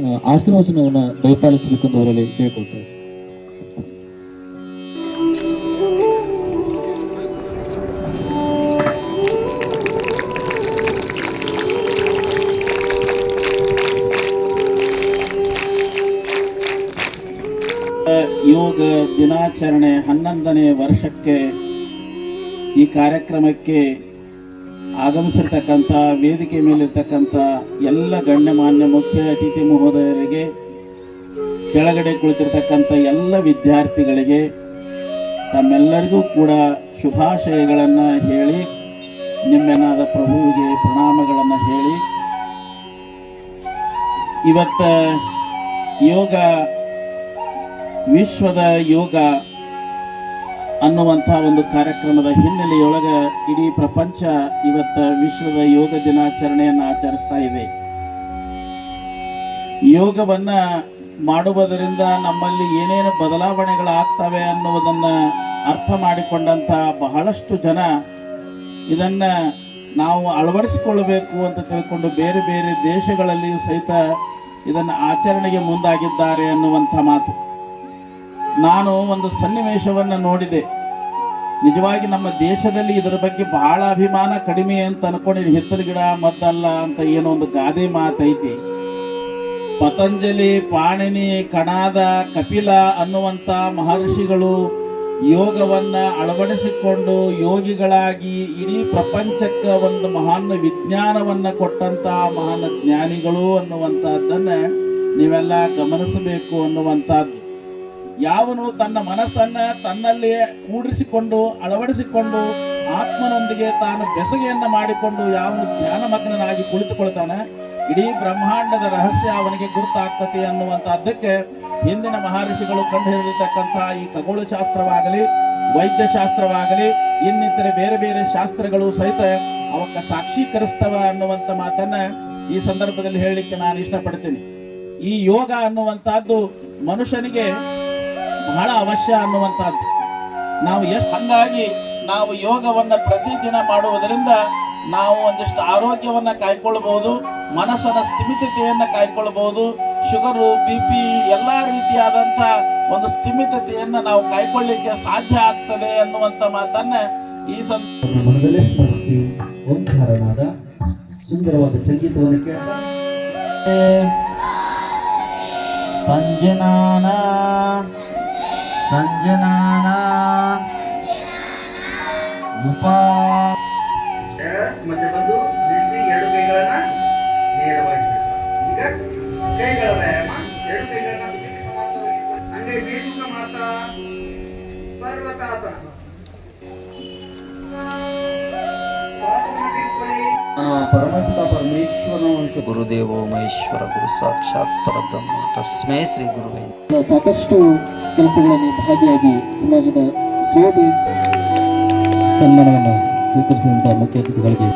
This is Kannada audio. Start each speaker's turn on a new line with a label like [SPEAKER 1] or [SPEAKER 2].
[SPEAKER 1] ಆ, ದಯಪಾಲಿಸಬೇಕು ಎಂದು ಅವರಲ್ಲಿ ಕೇಳ್ಕೊಳ್ತಾರೆ
[SPEAKER 2] ಯೋಗ ದಿನಾಚರಣೆ ಹನ್ನೊಂದನೇ ವರ್ಷಕ್ಕೆ ಈ ಕಾರ್ಯಕ್ರಮಕ್ಕೆ ಆಗಮಿಸಿರ್ತಕ್ಕಂಥ, ವೇದಿಕೆ ಮೇಲಿರ್ತಕ್ಕಂಥ ಎಲ್ಲ ಗಣ್ಯಮಾನ್ಯ ಮುಖ್ಯ ಅತಿಥಿ ಮಹೋದಯರಿಗೆ, ಕೆಳಗಡೆ ಕುಳಿತಿರ್ತಕ್ಕಂಥ ಎಲ್ಲ ವಿದ್ಯಾರ್ಥಿಗಳಿಗೆ ತಮ್ಮೆಲ್ಲರಿಗೂ ಕೂಡ ಶುಭಾಶಯಗಳನ್ನು ಹೇಳಿ, ನಿಮ್ಮೆನಾದ ಪ್ರಭುವಿಗೆ ಪ್ರಣಾಮಗಳನ್ನು ಹೇಳಿ. ಇವತ್ತ ಯೋಗ, ವಿಶ್ವದ ಯೋಗ ಅನ್ನುವಂಥ ಒಂದು ಕಾರ್ಯಕ್ರಮದ ಹಿನ್ನೆಲೆಯೊಳಗೆ ಇಡೀ ಪ್ರಪಂಚ ಇವತ್ತ ವಿಶ್ವದ ಯೋಗ ದಿನಾಚರಣೆಯನ್ನು ಆಚರಿಸ್ತಾ ಇದೆ. ಯೋಗವನ್ನು ಮಾಡುವುದರಿಂದ ನಮ್ಮಲ್ಲಿ ಏನೇನು ಬದಲಾವಣೆಗಳಾಗ್ತವೆ ಅನ್ನುವುದನ್ನ ಅರ್ಥ ಮಾಡಿಕೊಂಡಂಥ ಬಹಳಷ್ಟು ಜನ ಇದನ್ನ ನಾವು ಅಳವಡಿಸಿಕೊಳ್ಳಬೇಕು ಅಂತ ತಿಳ್ಕೊಂಡು ಬೇರೆ ಬೇರೆ ದೇಶಗಳಲ್ಲಿಯೂ ಸಹಿತ ಇದನ್ನು ಆಚರಣೆಗೆ ಮುಂದಾಗಿದ್ದಾರೆ ಅನ್ನುವಂಥ ಮಾತು. ನಾನು ಒಂದು ಸನ್ನಿವೇಶವನ್ನು ನೋಡಿದೆ. ನಿಜವಾಗಿ ನಮ್ಮ ದೇಶದಲ್ಲಿ ಇದರ ಬಗ್ಗೆ ಬಹಳ ಅಭಿಮಾನ ಕಡಿಮೆ ಅಂತ ಅನ್ಕೊಂಡಿರಿ ಹಿತ್ತಲ ಗಿಡ, ಮದ್ದಲ್ಲ ಅಂತ ಏನೋ ಒಂದು ಗಾದೆ ಮಾತೈತಿ. ಪತಂಜಲಿ, ಪಾಣಿನಿ, ಕಣಾದ, ಕಪಿಲ ಅನ್ನುವಂಥ ಮಹರ್ಷಿಗಳು ಯೋಗವನ್ನ ಅಳವಡಿಸಿಕೊಂಡು ಯೋಗಿಗಳಾಗಿ ಇಡೀ ಪ್ರಪಂಚಕ್ಕೆ ಒಂದು ಮಹಾನ್ ವಿಜ್ಞಾನವನ್ನ ಕೊಟ್ಟಂತ ಮಹಾನ್ ಜ್ಞಾನಿಗಳು ಅನ್ನುವಂಥದ್ದನ್ನು ನೀವೆಲ್ಲ ಗಮನಿಸಬೇಕು ಅನ್ನುವಂಥದ್ದು ಯಾವನು ತನ್ನ ಮನಸ್ಸನ್ನ ತನ್ನಲ್ಲಿಯೇ ಕೂಡಿಸಿಕೊಂಡು, ಅಳವಡಿಸಿಕೊಂಡು ಆತ್ಮನೊಂದಿಗೆ ತಾನು ಬೆಸಗೆಯನ್ನ ಮಾಡಿಕೊಂಡು ಯಾವನು ಧ್ಯಾನಮಗ್ನನಾಗಿ ಕುಳಿತುಕೊಳ್ತಾನೆ, ಇಡೀ ಬ್ರಹ್ಮಾಂಡದ ರಹಸ್ಯ ಅವನಿಗೆ ಗುರುತಾಗ್ತತಿ ಅನ್ನುವಂತಹದ್ದಕ್ಕೆ ಹಿಂದಿನ ಮಹರ್ಷಿಗಳು ಕಂಡುಹಿಡಿದಿರ್ತಕ್ಕಂಥ ಈ ಖಗೋಳಶಾಸ್ತ್ರವಾಗಲಿ, ವೈದ್ಯಶಾಸ್ತ್ರವಾಗಲಿ, ಇನ್ನಿತರೆ ಬೇರೆ ಬೇರೆ ಶಾಸ್ತ್ರಗಳು ಸಹಿತ ಅವಕ್ಕ ಸಾಕ್ಷೀಕರಿಸ್ತವ ಅನ್ನುವಂಥ ಮಾತನ್ನ ಈ ಸಂದರ್ಭದಲ್ಲಿ ಹೇಳಲಿಕ್ಕೆ ನಾನು ಇಷ್ಟಪಡ್ತೀನಿ. ಈ ಯೋಗ ಅನ್ನುವಂಥದ್ದು ಮನುಷ್ಯನಿಗೆ ಬಹಳ ಅವಶ್ಯ ಅನ್ನುವಂಥದ್ದು. ನಾವು ಎಷ್ಟು ಹಂಗಾಗಿ ನಾವು ಯೋಗವನ್ನು ಪ್ರತಿದಿನ ಮಾಡುವುದರಿಂದ ನಾವು ಒಂದಿಷ್ಟು ಆರೋಗ್ಯವನ್ನು ಕಾಯ್ಕೊಳ್ಬಹುದು ಮನಸ್ಸನ ಸ್ಥಿಮಿತತೆಯನ್ನು ಕಾಯ್ಕೊಳ್ಬಹುದು ಶುಗರು, ಬಿ ಪಿ, ಎಲ್ಲ ರೀತಿಯಾದಂಥ ಒಂದು ಸ್ಥಿಮಿತತೆಯನ್ನು ನಾವು ಕಾಯ್ಕೊಳ್ಳಿಕ್ಕೆ ಸಾಧ್ಯ ಆಗ್ತದೆ ಅನ್ನುವಂಥ ಮಾತನ್ನ ಈ ಸಂ
[SPEAKER 3] ನಮ್ಮ ಮನದಲ್ಲೇ ಸ್ಮರಿಸಿ ಓಂಕಾರನಾದ ಸುಂದರವಾದ ಸಂಗೀತವನ್ನು ಕೇಳ್ತಾ ಸಂಜನಾನ ಸಂಜನಾನ. ಉಪಾ ಮತ್ತೆ ಬಂದು ನಿಲ್ಲಿಸಿ ಎರಡು ಕೈಗಳನ್ನ ನೇರವಾಗಿ. ಈಗ ಕೈಗಳ ವ್ಯಾಯಾಮ, ಎರಡು ಕೈಗಳನ್ನ ಇಟ್ಕೊಂಡು ಹಂಗೆ ಮೇಲ್ಮುಖ ಮಾಡ್ತಾ ಪರ್ವತಾಸನ. ತೆಗೆದುಕೊಳ್ಳಿ. ಪರಮೇಶ್ವರ ಗುರುದೇವೋ ಮಹೇಶ್ವರ ಗುರು ಸಾಕ್ಷಾತ್ ಪರಬ್ರಹ್ಮ ತಸ್ಮೈ ಶ್ರೀ ಗುರುವೇ
[SPEAKER 1] ಸಾಕಷ್ಟು ಕೆಲಸಗಳಲ್ಲಿ ಭಾಗಿಯಾಗಿ ಸಮಾಜದ ಸೇವೆ ಸನ್ಮಾನವನ್ನು ಸ್ವೀಕರಿಸಿದಂಥ ಮುಖ್ಯ ಅತಿಥಿಗಳಿಗೆ